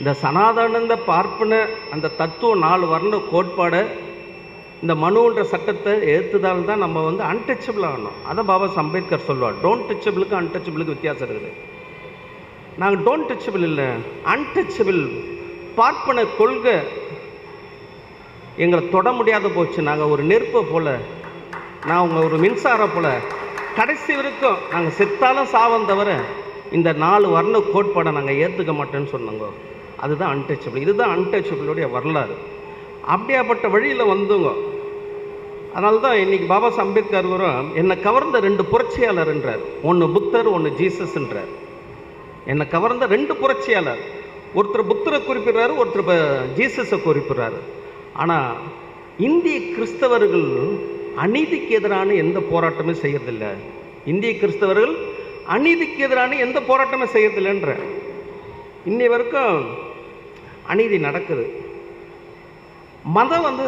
இந்த சனாதனந்த பார்ப்பன அந்த தத்துவ நாலு வர்ண கோட்பாடை இந்த மனுன்ற சட்டத்தை ஏற்றுதால் தான் நம்ம வந்து அன்டச்சபிள் ஆகணும். அதை பாபா அம்பேத்கர் சொல்லுவார். டோன்ட் டச்சபிளுக்கு அன்டச்சபிளுக்கு வித்தியாசம் இருக்குது. நாங்கள் டோன்ட் டச்சபிள் இல்லை. அன்டச்சபிள் பார்ப்பன கொள்கை எங்களை தொட முடியாத போச்சு. நாங்கள் ஒரு நெருப்பை போல் நான் உங்க ஒரு மின்சாரம் போல். கடைசி வரைக்கும் நாங்கள் செத்தாலும் சாவம் தவிர இந்த நாலு வர்ண கோட்பாடை நாங்கள் ஏற்றுக்க மாட்டேன்னு சொன்னாங்க. அதுதான் அன்டச்சபிள் இதுதான் அன்டச்சபிளுடைய வரலாறு. அப்படியாப்பட்ட வழியில் வந்தோங்க அதனால தான் இன்னைக்கு பாபா அம்பேத்கர் வரும் என்னை கவர்ந்த ரெண்டு புரட்சியாளர்ன்றார் ஒன்று புத்தர் ஒன்று ஜீசஸ்ன்றார் என்னை கவர்ந்த ரெண்டு புரட்சியாளர். ஒருத்தர் புத்தரை குறிப்பிடுறாரு ஒருத்தர் இப்போ ஜீசஸை குறிப்பிடுறாரு. ஆனால் இந்திய கிறிஸ்தவர்கள் அநீதிக்கு எதிரான எந்த போராட்டமும் செய்யறதில்ல. இந்திய கிறிஸ்தவர்கள் அநீதிக்கு எதிரான எந்த போராட்டமும் செய்யறதில்லைன்ற. இன்னை வரைக்கும் அநீதி நடக்குது. மதம் வந்து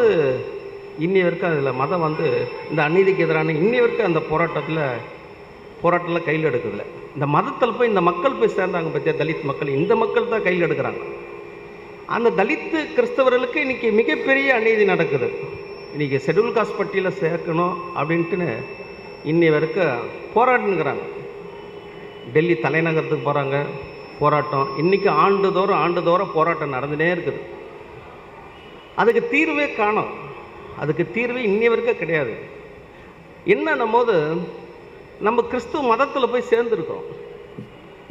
இன்னி வரைக்கும் அதில் மதம் வந்து இந்த அநீதிக்கு எதிரான இன்னி வரைக்கும் அந்த போராட்டத்தில் போராட்டத்தில் கையில் எடுக்கிறதுல இந்த மதத்தில் போய் இந்த மக்கள் போய் சேர்ந்தாங்க பற்றிய தலித் மக்கள். இந்த மக்கள் தான் கையில் எடுக்கிறாங்க. அந்த தலித்து கிறிஸ்தவர்களுக்கு இன்றைக்கி மிகப்பெரிய அநீதி நடக்குது. இன்றைக்கி ஷெட்யூல் காஸ்ட் பட்டியலில் சேர்க்கணும் அப்படின்ட்டுன்னு இன்னி வரைக்கும் போராடினுக்கிறாங்க டெல்லி தலைநகரத்துக்கு போகிறாங்க போராட்டம். இன்றைக்கி ஆண்டுதோறும் ஆண்டுதோறும் போராட்டம் நடந்துனே இருக்குது. அதுக்கு தீர்வே காணோம். அதுக்கு தீர்வே இன்னி வரைக்கும் கிடையாது. என்னன்னும் போது நம்ம கிறிஸ்துவ மதத்தில் போய் சேர்ந்துருக்கிறோம்.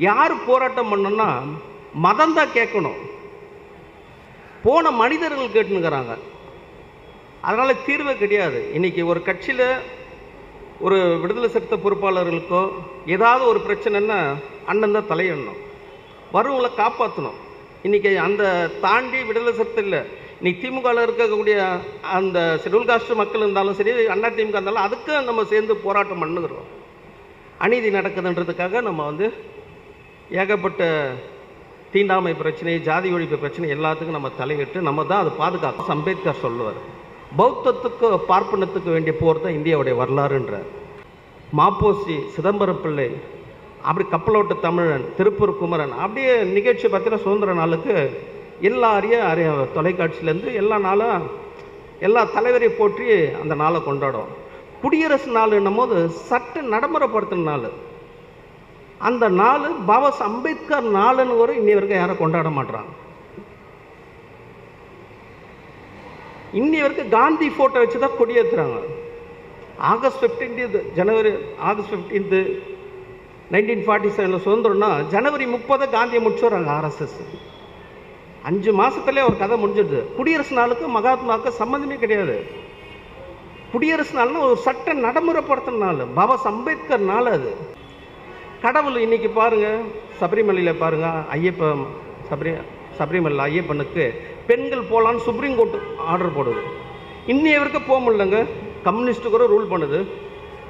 யார் போராட்டம் பண்ணோம்னா மதம் தான் கேட்கணும். போன மனிதர்கள் கேட்டுனுக்கிறாங்க. அதனால் தீர்வே கிடையாது. இன்னைக்கு ஒரு கட்சியில் ஒரு விடுதலை சிறுத்தை பொறுப்பாளர்களுக்கோ ஏதாவது ஒரு பிரச்சனைன்னா அண்ணன் தான் தலையிடணும். வருவங்களை காப்பாற்றணும் இன்றைக்கி அந்த தாண்டி விடுதலை சத்து இல்லை. இன்றைக்கி திமுகவில் இருக்கக்கூடிய அந்த ஷெடியூல் காஸ்ட் மக்கள் இருந்தாலும் சரி அண்ணா திமுக இருந்தாலும் அதுக்கு நம்ம சேர்ந்து போராட்டம் பண்ணுகிறோம். அநீதி நடக்குதுன்றதுக்காக நம்ம வந்து ஏகப்பட்ட தீண்டாமை பிரச்சனை ஜாதி ஒழிப்பு பிரச்சனை எல்லாத்துக்கும் நம்ம தலையிட்டு நம்ம தான் அதை பாதுகாக்க அம்பேத்கர் சொல்லுவார் பௌத்தத்துக்கு பார்ப்பனத்துக்கு வேண்டிய போர் தான் இந்தியாவுடைய வரலாறுன்றார். மாப்போசி சிதம்பரம் பிள்ளை அப்படி கப்பலோட்டு தமிழன் திருப்பூர் குமரன் அப்படியே நிகழ்ச்சி பார்த்தீங்கன்னா சுதந்திர நாளுக்கு எல்லாரையும் அறிய தொலைக்காட்சியிலேருந்து எல்லா நாளும் எல்லா தலைவரையும் போற்றி அந்த நாளை கொண்டாடும் குடியரசு நாளுன்னும் போது சட்ட நடைமுறைப்படுத்தின நாள். அந்த நாள் பாபா அம்பேத்கர் நாளுன்னு ஒரு இன்னி வரைக்கும் யாரும் கொண்டாட மாட்றாங்க. இன்னி வரைக்கும் காந்தி ஃபோட்டோ வச்சு தான் கொடியேற்றுறாங்க ஆகஸ்ட் ஃபிஃப்டீன்த்து ஜனவரி ஆகஸ்ட் ஃபிஃப்டீன்த்து நைன்டீன் ஃபார்ட்டி செவனில் சுதந்திரம்னா ஜனவரி முப்பதை காந்தியை முடிச்சுடுறாங்க ஆர்எஸ்எஸ் அஞ்சு மாதத்துலேயே ஒரு கதை முடிஞ்சிடுது. குடியரசு நாளுக்கு மகாத்மாவுக்கு சம்மந்தமே கிடையாது. குடியரசு நாள்னா ஒரு சட்ட நடைமுறைப்படுத்தின நாள் பாபா அம்பேத்கர் நாள் அது. கடவுள் இன்றைக்கி பாருங்க சபரிமலையில் பாருங்கள் ஐயப்பன் சபரி சபரிமலை ஐயப்பனுக்கு பெண்கள் போகலான்னு சுப்ரீம் கோர்ட் ஆர்டர் போடுது. இன்னைய வரைக்கும் போக முடியலங்க. கம்யூனிஸ்ட்டு கூட ரூல் பண்ணுது.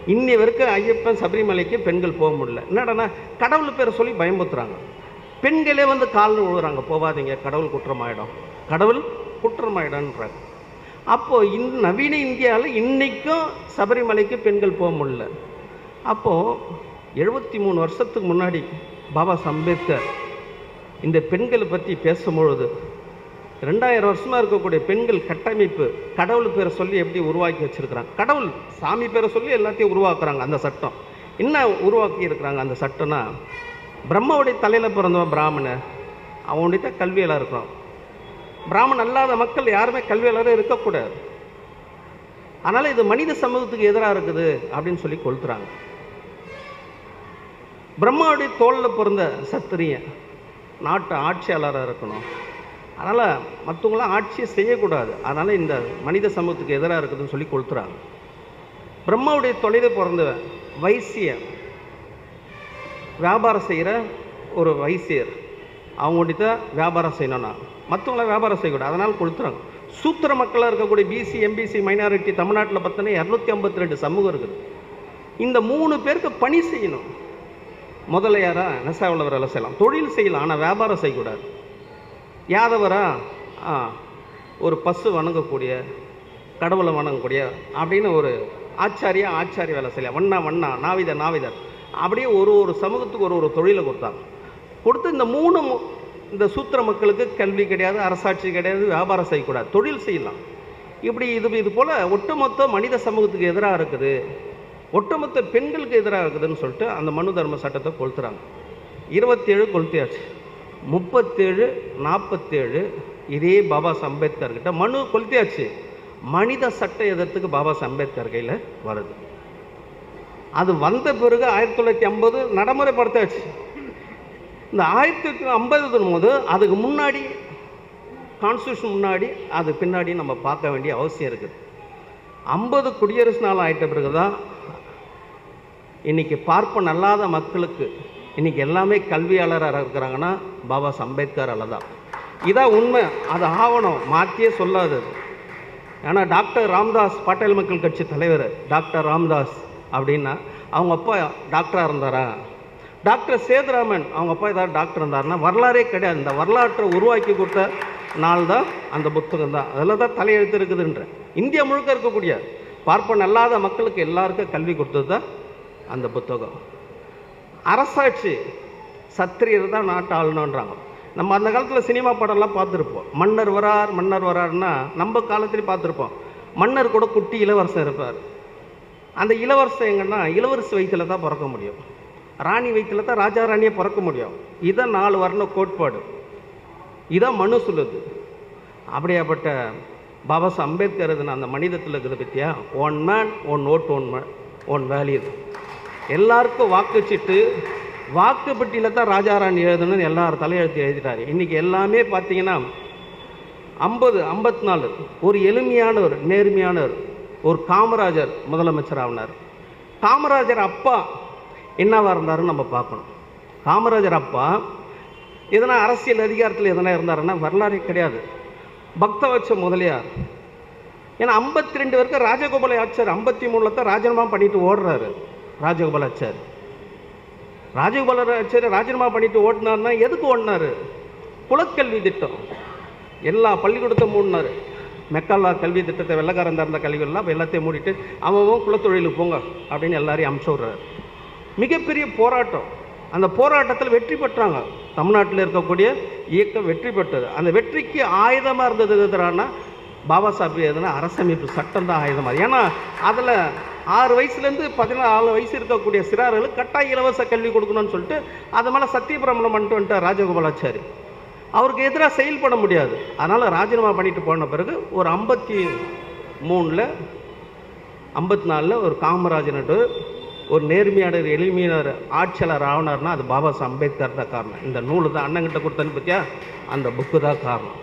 இன்னி வரைக்கும் ஐயப்பன் சபரிமலைக்கு பெண்கள் போக முடியல. என்னடனா கடவுள் பேரை சொல்லி பயமுத்துறாங்க பெண்களே வந்து காலில் விழுகிறாங்க போகாதீங்க கடவுள் குற்றமாயிடும். கடவுள் குற்றமாயிடன்றாங்க அப்போது இந்த நவீன இந்தியாவில் இன்றைக்கும் சபரிமலைக்கு பெண்கள் போக முடியல. அப்போது எழுபத்தி மூணு வருஷத்துக்கு முன்னாடி பாபா அம்பேத்கர் இந்த பெண்களை பற்றி பேசும்பொழுது ரெண்டாயிரம் வருஷமாக இருக்கக்கூடிய பெண்கள் கட்டமைப்பு கடவுள் பேரை சொல்லி எப்படி உருவாக்கி வச்சிருக்கிறாங்க? கடவுள் சாமி பேரை சொல்லி எல்லாத்தையும் உருவாக்குறாங்க அந்த சட்டம். என்ன உருவாக்கி இருக்கிறாங்க அந்த சட்டம்னா பிரம்மாவுடைய தலையில் பிறந்தவன் பிராமணன். அவனுடைய தான் கல்வியெல்லாம் இருக்கிறான். பிராமணன் அல்லாத மக்கள் யாருமே கல்வியாளராக இருக்கக்கூடாது. அதனால் இது மனித சமூகத்துக்கு எதிராக இருக்குது அப்படின்னு சொல்லி கொளுத்துறாங்க. பிரம்மாவுடைய தோளில் பிறந்த சத்திரியன் நாட்டு ஆட்சியாளராக இருக்கணும். அதனால் மற்றவங்களாம் ஆட்சியை செய்யக்கூடாது. அதனால் இந்த மனித சமூகத்துக்கு எதிராக இருக்குதுன்னு சொல்லி கொளுத்துறாங்க. பிரம்மாவுடைய தொலைவில் பிறந்தவன் வைசிய வியாபாரம் செய்கிற ஒரு வைசியர். அவங்கள்ட்ட தான் வியாபாரம் செய்யணும்னா. மற்றவங்கள வியாபாரம் செய்யக்கூடாது. அதனால் கொளுத்துறாங்க. சூத்திர மக்களாக இருக்கக்கூடிய பிசி எம்பிசி மைனாரிட்டி தமிழ்நாட்டில் பார்த்தோன்னா இரநூத்தி ஐம்பத்தி ரெண்டு சமூகம் இருக்குது. இந்த மூணு பேருக்கு பணி செய்யணும். முதல்ல யாரா? நெசாவில் வேலை செய்யலாம். தொழில் செய்யலாம். ஆனால் வியாபாரம் செய்யக்கூடாது. யாதவரா? ஆ ஒரு பசு வணங்கக்கூடிய கடவுளை வணங்கக்கூடிய அப்படின்னு ஒரு ஆச்சாரியா ஆச்சாரிய வேலை செய்யலாம் வண்ணா வண்ணா நாவிதர் நாவிதர். அப்படியே ஒரு ஒரு சமூகத்துக்கு ஒரு ஒரு தொழிலை கொடுத்தாங்க கொடுத்து இந்த மூணு இந்த சூத்திர மக்களுக்கு கல்வி கிடையாது அரசாட்சி கிடையாது வியாபாரம் செய்யக்கூடாது. தொழில் செய்யலாம். இப்படி இது இது போல் ஒட்டுமொத்த மனித சமூகத்துக்கு எதிராக இருக்குது. ஒட்டுமொத்த பெண்களுக்கு எதிராக இருக்குதுன்னு சொல்லிட்டு அந்த மனு தர்ம சட்டத்தை கொளுத்துறாங்க. இருபத்தேழு கொளுத்தியாச்சு. முப்பத்தேழு நாற்பத்தேழு இதே பாபா சாஹ் மனு கொளுத்தியாச்சு. மனித சட்ட எதிர்த்துக்கு பாபா சாஹ் அம்பேத்கர் கையில் வருது. அது வந்த பிறகு ஆயிரத்தி தொள்ளாயிரத்தி ஐம்பது நடைமுறைப்படுத்தாச்சு இந்த ஆயிரத்தி தொள்ளாயிரத்தி ஐம்பது போது அதுக்கு முன்னாடி கான்ஸ்டியூஷன் முன்னாடி அது பின்னாடி நம்ம பார்க்க வேண்டிய அவசியம் இருக்குது. ஐம்பது குடியரசு நாள் ஆயிட்ட பிறகு தான் இன்னைக்கு பார்ப்பன் அல்லாத மக்களுக்கு இன்றைக்கி எல்லாமே கல்வியாளராக இருக்கிறாங்கன்னா பாபா அம்பேத்கர் அல்லதான் தான். இதான் உண்மை அது ஆவணம் மாற்றியே சொல்லாது ஏன்னா டாக்டர் ராம்தாஸ் பாட்டாளி மக்கள் கட்சி தலைவர் டாக்டர் ராம்தாஸ் அப்படின்னா அவங்க அப்பா டாக்டராக இருந்தாரா? டாக்டர் சேதுராமன் அவங்க அப்பா ஏதாவது டாக்டர் இருந்தாருன்னா வரலாறே கிடையாது. இந்த வரலாற்றை உருவாக்கி கொடுத்த நாள் தான் அந்த புத்தகம் தான். அதில் தான் தலையெழுத்து இருக்குதுன்ற இந்தியா முழுக்க இருக்கக்கூடிய பார்ப்பன் அல்லாத மக்களுக்கு எல்லாருக்கும் கல்வி கொடுத்தது தான் அந்த புத்தகம். அரசாட்சி சத்திரியர் தான் நாட்டை ஆளணுன்றாங்க நம்ம அந்த காலத்தில் சினிமா படம்லாம் பார்த்துருப்போம். மன்னர் வரார் மன்னர் வரார்னா நம்ம காலத்துலேயும் பார்த்துருப்போம். மன்னர் கூட குட்டி இளவரசன் இருப்பார். அந்த இளவரசன் எங்கன்னா இளவரசி வயிற்றில் தான் பிறக்க முடியும். ராணி வயிற்றில் தான் ராஜா ராணியை பிறக்க முடியும். இதான் நாலு வர்ண கோட்பாடு. இதான் மனு சொல்லுது. அப்படியாப்பட்ட பாபா அம்பேத்கர் அந்த மனிதத்தில் இருக்குது பற்றியா one man one vote one one value எல்லாருக்கும் வாக்குச்சிட்டு வாக்கு பெட்டியில் தான் ராஜாராணி எழுதணும்னு எல்லார் தலையெழுத்து எழுதிட்டாரு. இன்றைக்கி எல்லாமே பார்த்தீங்கன்னா ஐம்பது ஐம்பத்தி நாலு ஒரு எளிமையானவர் நேர்மையானவர் ஒரு காமராஜர் முதலமைச்சர் ஆகினார் காமராஜர் அப்பா என்னவாக இருந்தாருன்னு நம்ம பார்க்கணும். காமராஜர் அப்பா எதனா அரசியல் அதிகாரத்தில் எதனா இருந்தாருன்னா வரலாறே கிடையாது. பக்தவச்ச முதலியார். ஏன்னா ஐம்பத்தி ரெண்டு வரைக்கும் ராஜகோபால ஆட்சியர் ஐம்பத்தி மூணில் தான் ராஜினாமா பண்ணிட்டு ஓடுறாரு. ராஜகோபால் ஆச்சார் ராஜினாமா பண்ணிட்டு ஓடினார்னா எதுக்கு ஓடினார் குலக்கல்வி திட்டம். எல்லா பள்ளிக்கூடத்தை மூடினார். மெக்காலா கல்வி திட்டத்தை வெள்ளக்காரன் தந்த கல்விகள்லாம் எல்லாத்தையும் மூடிட்டு அவன் குலத்தொழிலுக்கு போங்க அப்படின்னு எல்லாரையும் அமுச்சு விட்றாரு. மிகப்பெரிய போராட்டம். அந்த போராட்டத்தில் வெற்றி பெற்றாங்க. தமிழ்நாட்டில் இருக்கக்கூடிய இயக்கம் வெற்றி பெற்றது. அந்த வெற்றிக்கு ஆயுதமாக இருந்தது எதுறான்னா பாபா சாஹிப் எதுனா அரசமைப்பு சட்டம் தான் மாதிரி ஏன்னா அதில் ஆறு வயசுலேருந்து பதினாலு வயசு இருக்கக்கூடிய சிறார்களுக்கு கட்டாய இலவச கல்வி கொடுக்கணும்னு சொல்லிட்டு அது மேலே சத்தியபிரமணம் பண்ணிட்டு வந்துட்டார் ராஜகோபாலாச்சாரி. அவருக்கு எதிராக செயல்பட முடியாது. அதனால் ராஜினாமா பண்ணிட்டு போன பிறகு ஒரு ஐம்பத்தி மூணில் ஐம்பத்தி நாலில் ஒரு காமராஜனோட ஒரு நேர்மையாளர் எளிமையாளர் ஆட்சியாளர் ஆகினார்னா அது பாபா அம்பேத்கர் தான் காரணம். இந்த நூல் தான் அண்ணங்கிட்ட கொடுத்தனு பற்றியா அந்த புக்கு தான் காரணம்.